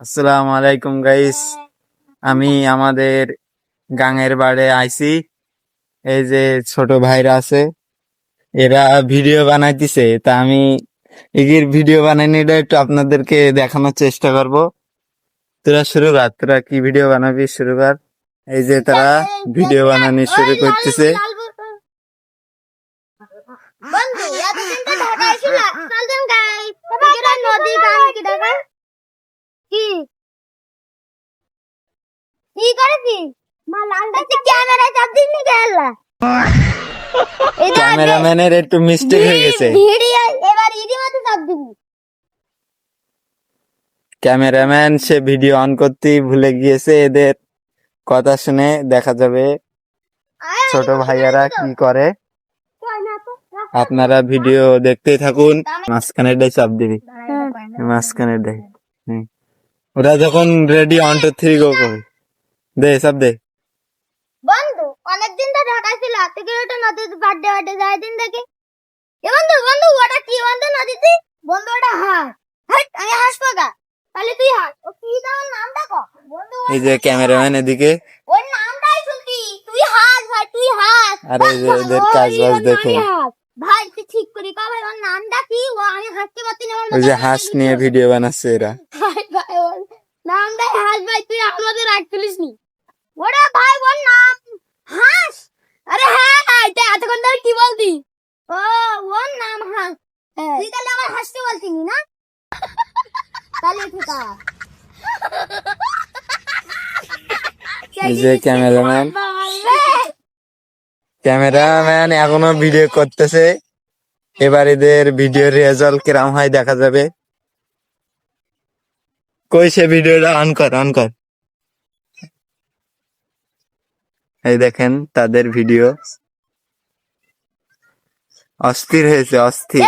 আসসালামু আলাইকুম গাইস আমি আমাদের গাঙের বাড়ে আইছি। এই যে ছোট ভাইরা আছে, এরা ভিডিও বানাইতেছে। তা আমি এগির ভিডিও বানাইনিটা একটু আপনাদেরকে দেখানোর চেষ্টা করব। তোরা শুরু কর, তোরা কি ভিডিও বানাবি শুরু কর। এই যে তারা ভিডিও বানানো শুরু করতেছে বন্ধু এতদিন তো ঢাকায় ছিল চলতেন গাই এরা নদী গান কি দেখা কি কি করেছি মা লালটা ক্যামেরা চাপ দিন নি গেল ক্যামেরাম্যানের একটু মিস্টেক হয়ে গেছে। ভিডিও এবার ইডি মতো চাপ দিবি। ক্যামেরাম্যান সে ভিডিও অন করতেই ভুলে গিয়েছে এদের কথা শুনে দেখা যাবে ছোট ভাইয়ারা কি করে। আপনারা ভিডিও দেখতেই থাকুন মাঝখানে চাপ দিবি। মাঝখানে হুম। ওরা যখন ready one two three go করবে দে সব দে। বন্ধু অনেকদিন তো ঢাকায় ছিল থেকে ওটা নদীতে বার্থডে বার্থডে যায় দিন দেখি। এ বন্ধু বন্ধু ওটা কি বন্ধু নদীতে? বন্ধু ওটা হাঁস হাট আমি হাসবো গা তাহলে তুই হাস। ও কি তার নামটা ক বন্ধু এই যে ক্যামেরাম্যান এদিকে। ওর নামটাই শুনতি তুই হাস ভাই তুই হাস। আর যে এদের কাজ বাজ দেখে ভাই তুই ঠিক করি কা ভাই ওর নামটা কি? ও আমি হাসতে পারছি না ওই যে হাঁস নিয়ে ভিডিও বানাচ্ছে এরা। ভাই ভাই ওর নামটাই হাস ভাই তুই আমাদের রাগ তুলিস নি ওরে ভাই ওর নাম। হাস? আরে হ্যাঁ হ্যাঁ এটা এতক্ষণ ধরে কি বলতি? ও ওর নাম হাস। তুই তাহলে আমার হাসতে বলছিলি না তাহলে ঠিক আছে যে ক্যামেরাম্যান। ক্যামেরাম্যান এখনও ভিডিও করতেছে। এবার এদের ভিডিও রেজাল্ট কিরাম হয় দেখা যাবে। কই সে ভিডিওটা? অন কর অন কর। এই দেখেন তাদের ভিডিও অস্থির হয়েছে অস্থির।